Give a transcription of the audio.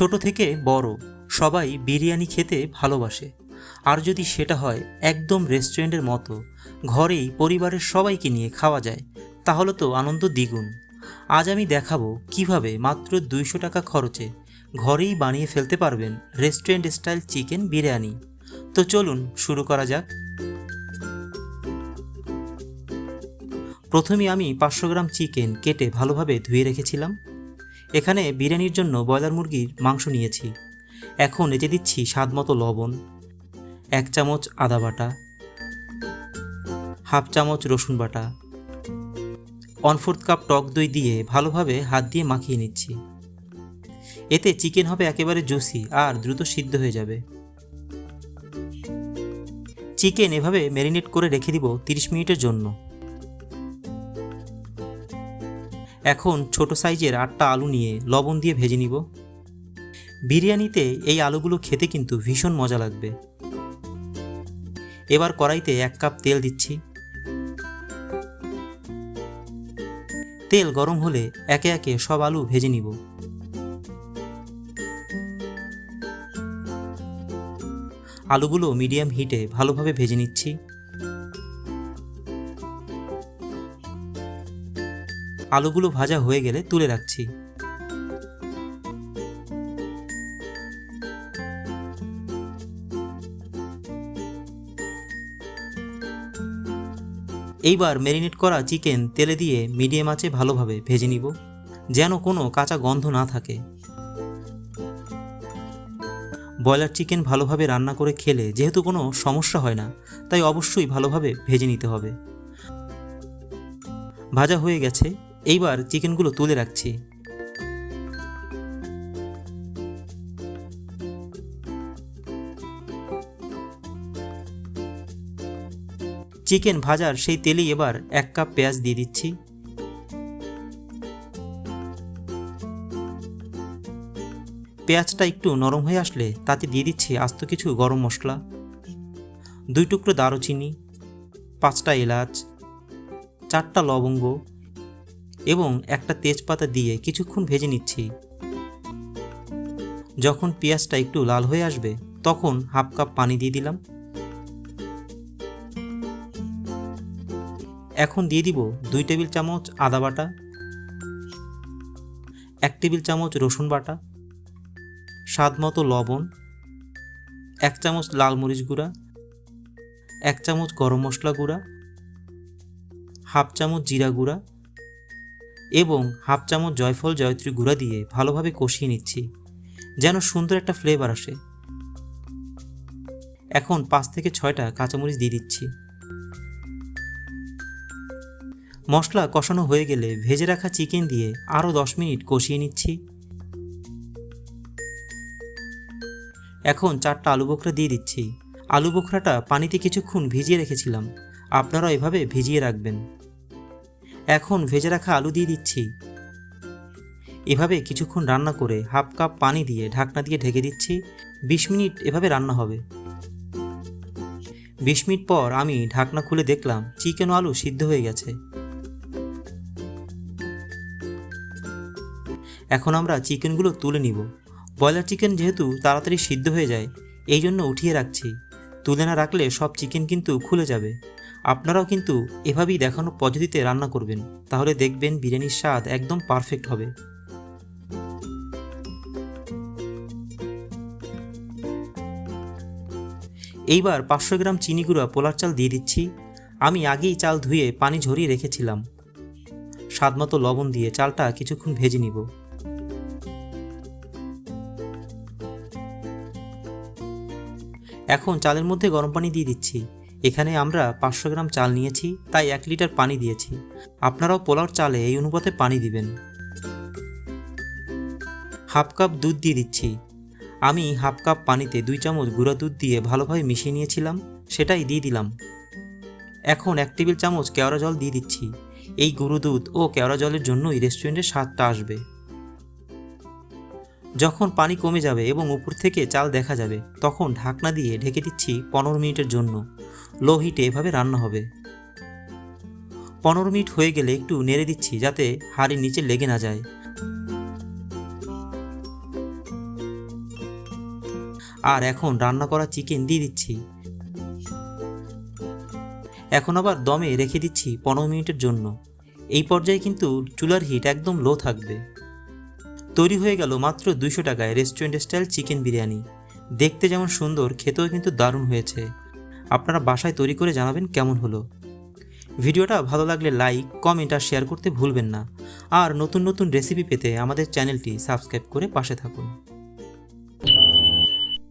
ছোট থেকে বড়, সবাই বিরিয়ানি খেতে ভালোবাসে। আর যদি সেটা হয় একদম রেস্টুরেন্টের মতো, ঘরেই পরিবারের সবাইকে নিয়ে খাওয়া যায়, তাহলে তো আনন্দ দ্বিগুণ। আজ আমি দেখাবো কীভাবে মাত্র দুইশো টাকা খরচে ঘরেই বানিয়ে ফেলতে পারবেন রেস্টুরেন্ট স্টাইল চিকেন বিরিয়ানি। তো চলুন শুরু করা যাক। প্রথমে আমি পাঁচশো গ্রাম চিকেন কেটে ভালোভাবে ধুয়ে রেখেছিলাম। এখানে বিরিয়ানির জন্য ব্রয়লার মুরগির মাংস নিয়েছি। এখন এতে দিচ্ছি স্বাদ মতো লবণ, এক চামচ আদা বাটা, হাফ চামচ রসুন বাটা, ওয়ান ফোর্থ কাপ টক দই দিয়ে ভালোভাবে হাত দিয়ে মাখিয়ে নিচ্ছি। এতে চিকেন হবে একেবারে জুসি আর দ্রুত সিদ্ধ হয়ে যাবে। চিকেন এভাবে ম্যারিনেট করে রেখে দিব তিরিশ মিনিটের জন্য। এখন ছোট সাইজের আটটা আলু নিয়ে লবণ দিয়ে ভেজে নিব। বিরিয়ানিতে এই আলুগুলো খেতে কিন্তু ভীষণ মজা লাগবে। এবার কড়াইতে এক কাপ তেল দিচ্ছি। তেল গরম হলে একে একে সব আলু ভেজে নিব। আলুগুলো মিডিয়াম হিটে ভালোভাবে ভেজে নিচ্ছি। আলুগুলো ভাজা হয়ে গেলে তুলে রাখছি। এইবার ম্যারিনেট করা চিকেন তেলে দিয়ে মিডিয়াম আঁচে ভালোভাবে ভেজে নিব, যেন কোনো কাঁচা গন্ধ না থাকে। ব্রয়লার চিকেন ভালোভাবে রান্না করে খেলে যেহেতু কোনো সমস্যা হয় না, তাই অবশ্যই ভালোভাবে ভেজে নিতে হবে। ভাজা হয়ে গেছে। এইবার চিকেনগুলো তুলে রাখছি। চিকেন ভাজার সেই তেলেই এবার এক কাপ পেঁয়াজ দিয়ে দিচ্ছি। পেঁয়াজটা একটু নরম হয়ে আসলে তাতে দিয়ে দিচ্ছি আস্ত কিছু গরম মশলা। দুই টুকরো দারুচিনি, পাঁচটা এলাচ, চারটা লবঙ্গ এবং একটা তেজপাতা দিয়ে কিছুক্ষণ ভেজে নিচ্ছি। যখন পেঁয়াজটা একটু লাল হয়ে আসবে, তখন হাফ কাপ পানি দিয়ে দিলাম। এখন দিয়ে দিব দুই টেবিল চামচ আদা বাটা, এক টেবিল চামচ রসুন বাটা, স্বাদ মতো লবণ, এক চামচ লাল মরিচ গুঁড়া, এক চামচ গরম মশলা গুঁড়া, হাফ চামচ জিরা গুঁড়া এবং হাফ চামচ জয়ফল জয়ত্রী গুঁড়া দিয়ে ভালোভাবে কষিয়ে নিচ্ছি, যেন সুন্দর একটা ফ্লেভার আসে। এখন পাঁচ থেকে ছয়টা কাঁচামরিচ দিয়ে দিচ্ছি। মশলা কষানো হয়ে গেলে ভেজে রাখা চিকেন দিয়ে আরও দশ মিনিট কষিয়ে নিচ্ছি। এখন চারটা আলু বোখরা দিয়ে দিচ্ছি। আলু বোখরাটা পানিতে কিছুক্ষণ ভিজিয়ে রেখেছিলাম। আপনারা এভাবে ভিজিয়ে রাখবেন। এখন ভেজে রাখা আলু দিয়ে দিচ্ছি। এভাবে কিছুক্ষণ রান্না করে হাফ কাপ পানি দিয়ে ঢাকনা দিয়ে ঢেকে দিচ্ছি। বিশ মিনিট এভাবে রান্না হবে। বিশ মিনিট পর আমি ঢাকনা খুলে দেখলাম চিকেন আলু সিদ্ধ হয়ে গেছে। এখন আমরা চিকেনগুলো তুলে নিব। ব্রয়লার চিকেন যেহেতু তাড়াতাড়ি সিদ্ধ হয়ে যায়, এই জন্য উঠিয়ে রাখছি। তুলে না রাখলে সব চিকেন কিন্তু খুলে যাবে। আপনারাও কিন্তু এভাবেই দেখানো পদ্ধতিতে রান্না করবেন, তাহলে দেখবেন বিরিয়ানির স্বাদ একদম পারফেক্ট হবে। এইবার পাঁচশো গ্রাম চিনি গুঁড়া পোলার চাল দিয়ে দিচ্ছি। আমি আগেই চাল ধুয়ে পানি ঝরিয়ে রেখেছিলাম। স্বাদমতো লবণ দিয়ে চালটা কিছুক্ষণ ভেজে নিব। এখন চালের মধ্যে গরম পানি দিয়ে দিচ্ছি। এখানে আমরা পাঁচশো গ্রাম চাল নিয়েছি, তাই এক লিটার পানি দিয়েছি। আপনারাও পোলাওর চালে এই অনুপাতে পানি দিবেন। হাফ কাপ দুধ দিয়ে দিচ্ছি। আমি হাফ কাপ পানিতে দুই চামচ গুঁড়া দুধ দিয়ে ভালোভাবে মিশিয়ে নিয়েছিলাম, সেটাই দিয়ে দিলাম। এখন এক টেবিল চামচ কেওড়া জল দিয়ে দিচ্ছি। এই গুঁড়ো দুধ ও কেওড়া জলের জন্যই রেস্টুরেন্টের স্বাদটা আসবে। যখন পানি কমে যাবে এবং উপর থেকে চাল দেখা যাবে, তখন ঢাকনা দিয়ে ঢেকে দিচ্ছি পনেরো মিনিটের জন্য। লো হিটে এভাবে রান্না হবে। পনেরো মিনিট হয়ে গেলে একটু নেড়ে দিচ্ছি যাতে হাড়ির নিচে লেগে না যায়। আর এখন রান্না করা চিকেন দিয়ে দিচ্ছি। এখন আবার দমে রেখে দিচ্ছি পনেরো মিনিটের জন্য। এই পর্যায়ে কিন্তু চুলার হিট একদম লো থাকবে। তৈরি হয়ে গেল মাত্র দুইশো টাকায় রেস্টুরেন্ট স্টাইল চিকেন বিরিয়ানি। দেখতে যেমন সুন্দর, খেতেও কিন্তু দারুণ হয়েছে। আপনারা বাসায় তৈরি করে জানাবেন কেমন হলো। ভিডিওটা ভালো লাগলে লাইক, কমেন্ট আর শেয়ার করতে ভুলবেন না। আর নতুন নতুন রেসিপি পেতে আমাদের চ্যানেলটি সাবস্ক্রাইব করে পাশে থাকুন।